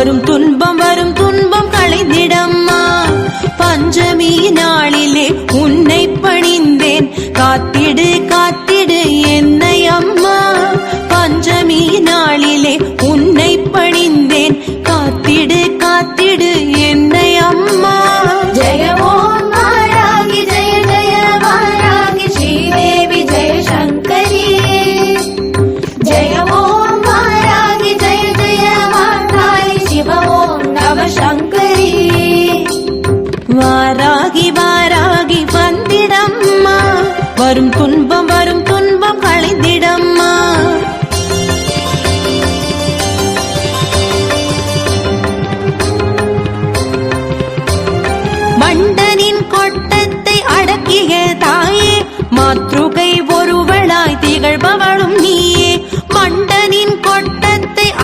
வரும் துன்பம் வரும் துன்பம் களைந்திடம்மா. பஞ்சமி நாளிலே உன்னை பணிந்தேன். காத்திடு காத்திடு என் வரும் துன்பம் வரும் துன்பம் களைந்திடம்மா வண்டனின் கொட்ட